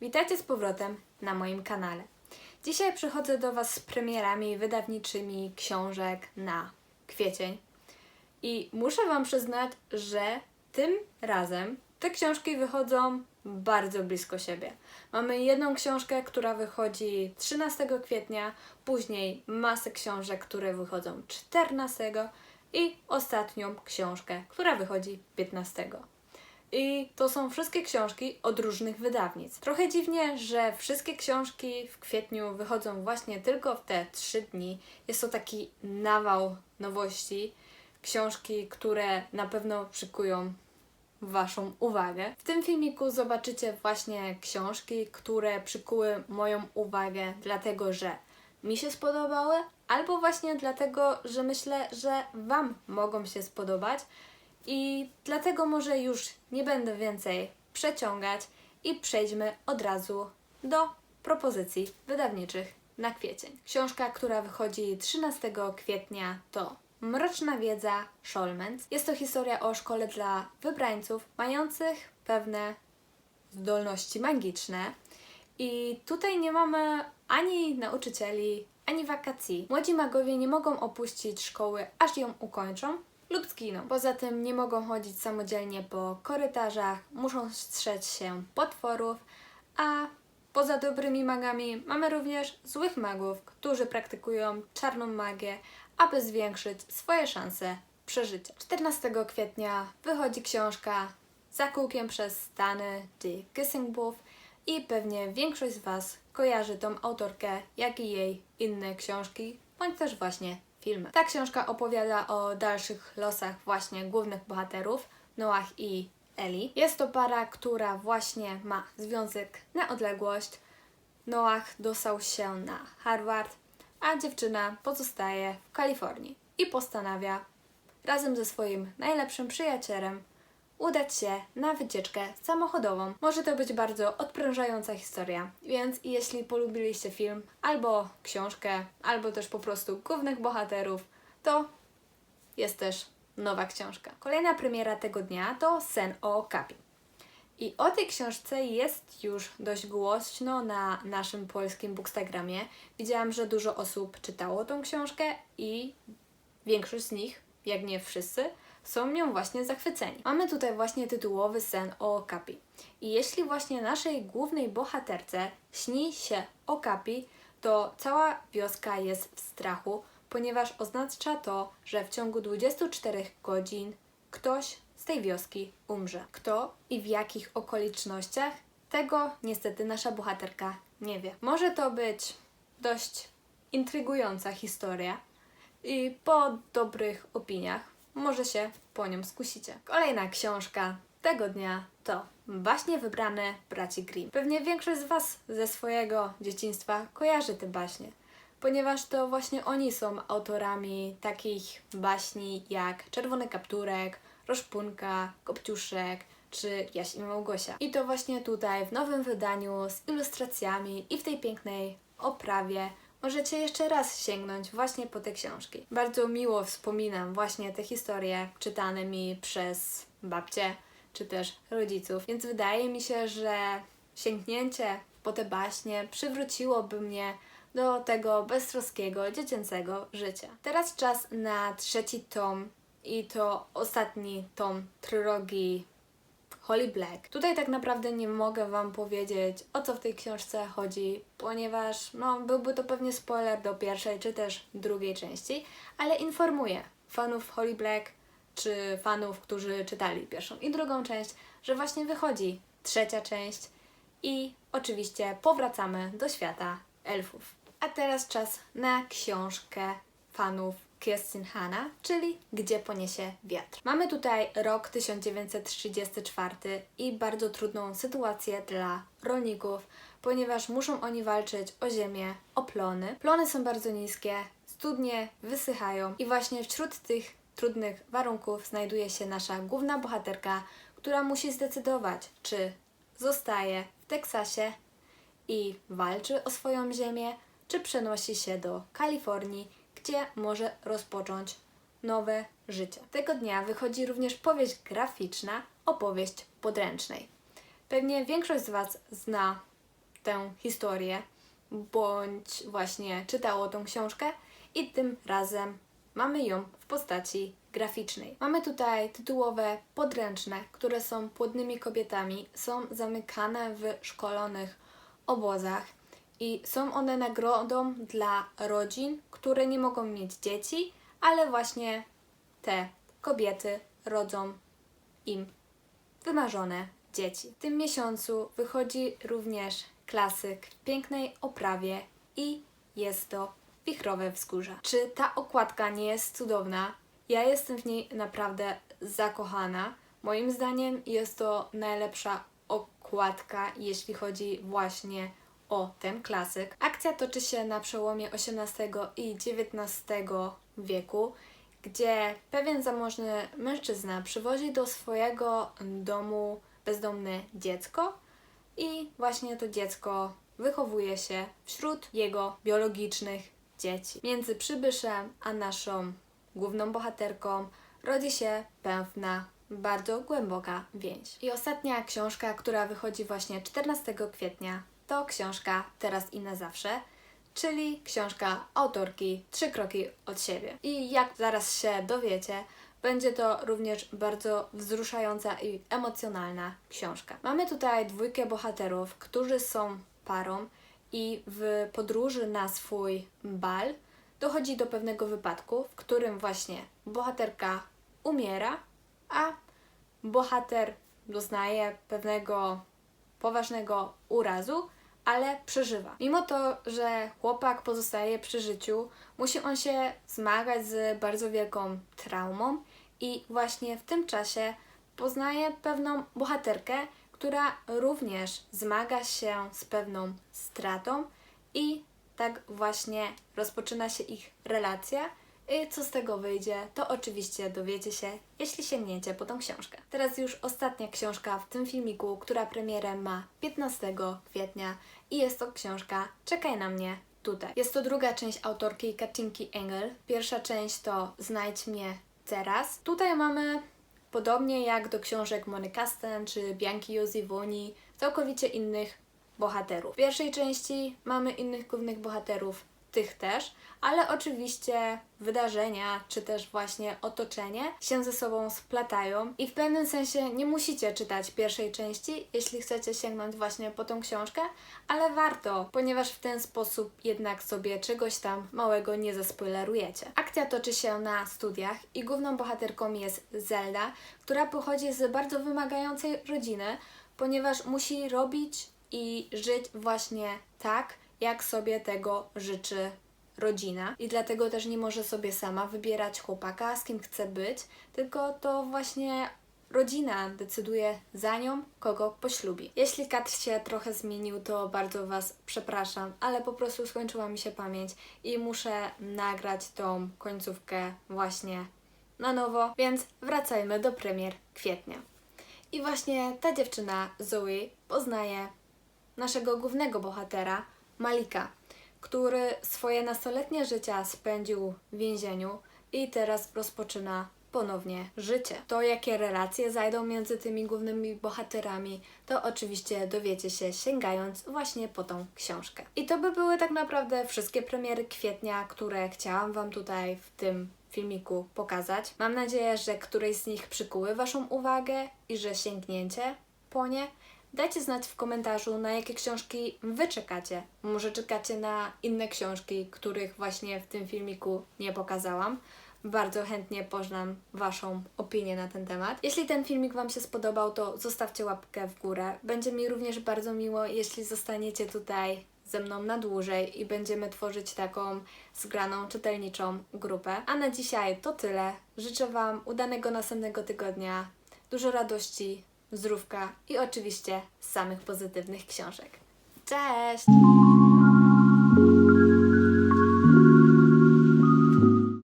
Witajcie z powrotem na moim kanale. Dzisiaj przychodzę do Was z premierami wydawniczymi książek na kwiecień. I muszę Wam przyznać, że tym razem te książki wychodzą bardzo blisko siebie. Mamy jedną książkę, która wychodzi 13 kwietnia, później masę książek, które wychodzą 14 i ostatnią książkę, która wychodzi 15. I to są wszystkie książki od różnych wydawnictw. Trochę dziwnie, że wszystkie książki w kwietniu wychodzą właśnie tylko w te trzy dni. Jest to taki nawał nowości. Książki, które na pewno przykują Waszą uwagę. W tym filmiku zobaczycie właśnie książki, które przykuły moją uwagę, dlatego że mi się spodobały, albo właśnie dlatego, że myślę, że Wam mogą się spodobać. I dlatego może już nie będę więcej przeciągać i przejdźmy od razu do propozycji wydawniczych na kwiecień. Książka, która wychodzi 13 kwietnia to Mroczna wiedza Scholmens. Jest to historia o szkole dla wybrańców mających pewne zdolności magiczne. I tutaj nie mamy ani nauczycieli, ani wakacji. Młodzi magowie nie mogą opuścić szkoły, aż ją ukończą lub zginą. Poza tym nie mogą chodzić samodzielnie po korytarzach, muszą strzec się potworów, a poza dobrymi magami mamy również złych magów, którzy praktykują czarną magię, aby zwiększyć swoje szanse przeżycia. 14 kwietnia wychodzi książka Za kółkiem przez Stany Die Kissingbuff i pewnie większość z Was kojarzy tą autorkę, jak i jej inne książki, bądź też właśnie filmy. Ta książka opowiada o dalszych losach właśnie głównych bohaterów, Noah i Ellie. Jest to para, która właśnie ma związek na odległość. Noah dostał się na Harvard, a dziewczyna pozostaje w Kalifornii i postanawia razem ze swoim najlepszym przyjacielem udać się na wycieczkę samochodową. Może to być bardzo odprężająca historia, więc jeśli polubiliście film albo książkę, albo też po prostu głównych bohaterów, to jest też nowa książka. Kolejna premiera tego dnia to Sen o Kapi. I o tej książce jest już dość głośno na naszym polskim bookstagramie. Widziałam, że dużo osób czytało tą książkę i większość z nich, jak nie wszyscy, są nią właśnie zachwyceni. Mamy tutaj właśnie tytułowy sen o Okapi. I jeśli właśnie naszej głównej bohaterce śni się Okapi, to cała wioska jest w strachu, ponieważ oznacza to, że w ciągu 24 godzin ktoś z tej wioski umrze. Kto i w jakich okolicznościach? Tego niestety nasza bohaterka nie wie. Może to być dość intrygująca historia i po dobrych opiniach może się po nią skusicie. Kolejna książka tego dnia to Baśnie wybrane braci Grimm. Pewnie większość z Was ze swojego dzieciństwa kojarzy te baśnie, ponieważ to właśnie oni są autorami takich baśni jak Czerwony Kapturek, Roszpunka, Kopciuszek czy Jaś i Małgosia. I to właśnie tutaj w nowym wydaniu z ilustracjami i w tej pięknej oprawie możecie jeszcze raz sięgnąć właśnie po te książki. Bardzo miło wspominam właśnie te historie czytane mi przez babcie czy też rodziców, więc wydaje mi się, że sięgnięcie po te baśnie przywróciłoby mnie do tego beztroskiego, dziecięcego życia. Teraz czas na trzeci tom i to ostatni tom trylogii Holly Black. Tutaj tak naprawdę nie mogę Wam powiedzieć, o co w tej książce chodzi, ponieważ no, byłby to pewnie spoiler do pierwszej czy też drugiej części, ale informuję fanów Holly Black czy fanów, którzy czytali pierwszą i drugą część, że właśnie wychodzi trzecia część i oczywiście powracamy do świata elfów. A teraz czas na książkę fanów Kirstin Hanna, czyli Gdzie poniesie wiatr. Mamy tutaj rok 1934 i bardzo trudną sytuację dla rolników, ponieważ muszą oni walczyć o ziemię, o plony. Plony są bardzo niskie, studnie wysychają i właśnie wśród tych trudnych warunków znajduje się nasza główna bohaterka, która musi zdecydować, czy zostaje w Teksasie i walczy o swoją ziemię, czy przenosi się do Kalifornii gdzie może rozpocząć nowe życie. Tego dnia wychodzi również powieść graficzna, opowieść podręcznej. Pewnie większość z Was zna tę historię, bądź właśnie czytało tą książkę i tym razem mamy ją w postaci graficznej. Mamy tutaj tytułowe podręczne, które są płodnymi kobietami, są zamykane w szkolonych obozach i są one nagrodą dla rodzin, które nie mogą mieć dzieci, ale właśnie te kobiety rodzą im wymarzone dzieci. W tym miesiącu wychodzi również klasyk w pięknej oprawie i jest to Wichrowe Wzgórza. Czy ta okładka nie jest cudowna? Ja jestem w niej naprawdę zakochana. Moim zdaniem jest to najlepsza okładka, jeśli chodzi właśnie o ten klasyk. Akcja toczy się na przełomie XVIII i XIX wieku, gdzie pewien zamożny mężczyzna przywozi do swojego domu bezdomne dziecko i właśnie to dziecko wychowuje się wśród jego biologicznych dzieci. Między przybyszem a naszą główną bohaterką rodzi się pewna bardzo głęboka więź. I ostatnia książka, która wychodzi właśnie 14 kwietnia, to książka Teraz i na zawsze, czyli książka autorki Trzy kroki od siebie. I jak zaraz się dowiecie, będzie to również bardzo wzruszająca i emocjonalna książka. Mamy tutaj dwójkę bohaterów, którzy są parą i w podróży na swój bal dochodzi do pewnego wypadku, w którym właśnie bohaterka umiera, a bohater doznaje pewnego poważnego urazu, ale przeżywa. Mimo to, że chłopak pozostaje przy życiu, musi on się zmagać z bardzo wielką traumą i właśnie w tym czasie poznaje pewną bohaterkę, która również zmaga się z pewną stratą i tak właśnie rozpoczyna się ich relacja. I co z tego wyjdzie, to oczywiście dowiecie się, jeśli sięgniecie po tą książkę. Teraz już ostatnia książka w tym filmiku, która premierę ma 15 kwietnia i jest to książka Czekaj na mnie tutaj. Jest to druga część autorki Katinki Engel. Pierwsza część to Znajdź mnie teraz. Tutaj mamy podobnie jak do książek Mony Kasten czy Bianki Josivoni, całkowicie innych bohaterów. W pierwszej części mamy innych głównych bohaterów, tych też, ale oczywiście wydarzenia czy też właśnie otoczenie się ze sobą splatają i w pewnym sensie nie musicie czytać pierwszej części, jeśli chcecie sięgnąć właśnie po tą książkę, ale warto, ponieważ w ten sposób jednak sobie czegoś tam małego nie zaspoilerujecie. Akcja toczy się na studiach i główną bohaterką jest Zelda, która pochodzi z bardzo wymagającej rodziny, ponieważ musi robić i żyć właśnie tak, jak sobie tego życzy rodzina. I dlatego też nie może sobie sama wybierać chłopaka, z kim chce być, tylko to właśnie rodzina decyduje za nią, kogo poślubi. Jeśli kadr się trochę zmienił, to bardzo Was przepraszam, ale po prostu skończyła mi się pamięć i muszę nagrać tą końcówkę właśnie na nowo, więc wracajmy do premier kwietnia. I właśnie ta dziewczyna, Zoe, poznaje naszego głównego bohatera, Malika, który swoje nastoletnie życia spędził w więzieniu i teraz rozpoczyna ponownie życie. To, jakie relacje zajdą między tymi głównymi bohaterami, to oczywiście dowiecie się sięgając właśnie po tą książkę. I to by były tak naprawdę wszystkie premiery kwietnia, które chciałam Wam tutaj w tym filmiku pokazać. Mam nadzieję, że któreś z nich przykuły Waszą uwagę i że sięgnięcie po nie. Dajcie znać w komentarzu, na jakie książki Wy czekacie. Może czekacie na inne książki, których właśnie w tym filmiku nie pokazałam. Bardzo chętnie poznam Waszą opinię na ten temat. Jeśli ten filmik Wam się spodobał, to zostawcie łapkę w górę. Będzie mi również bardzo miło, jeśli zostaniecie tutaj ze mną na dłużej i będziemy tworzyć taką zgraną czytelniczą grupę. A na dzisiaj to tyle. Życzę Wam udanego następnego tygodnia, dużo radości, zdrówka i oczywiście samych pozytywnych książek. Cześć!